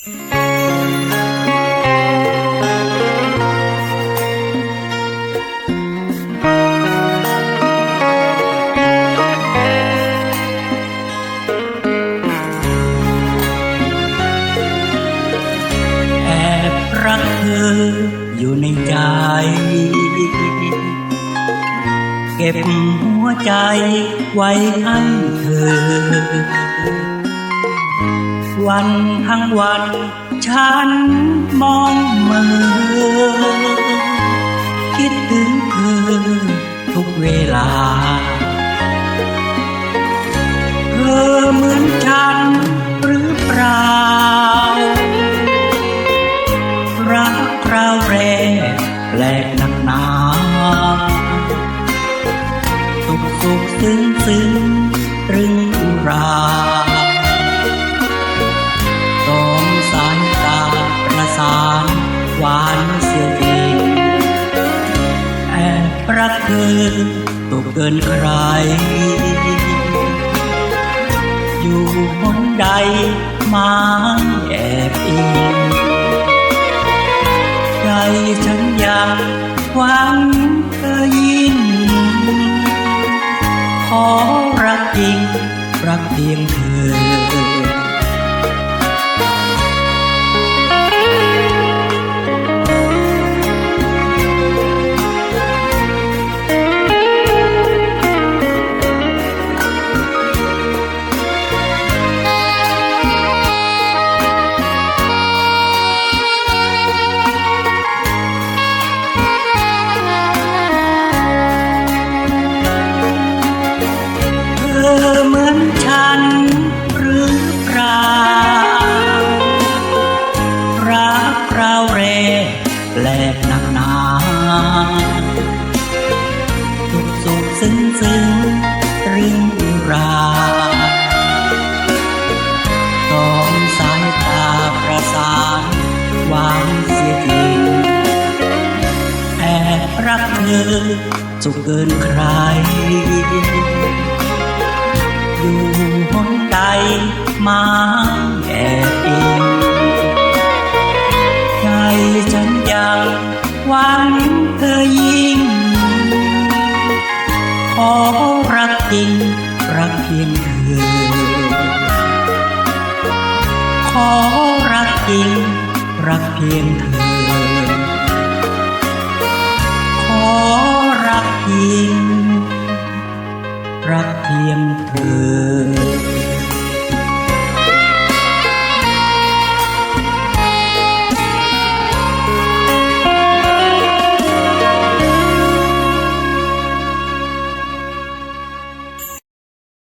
แอบรักเธออยู่ในใจ เก็บหัวใจไว้ให้เธอ วันทั้งวัน ฉันมองเมอคิดถึงเธอทุกเวลา เธอเหมือนฉัน ธอตกเกินใคร อยู่หนใดมาแอบอิงใจฉันอยากหวังเธอยิ่งขอรักจริงรักเพียงเธอ อสุขเกินใคร อยู่หนใดมาแอบอิงใจฉันยังหวังเธอยิ่ง ขอรักจริง รักเพียงเธอ ขอรักจริง รักเพียงเธอ รักจริงรักเพียงเธอ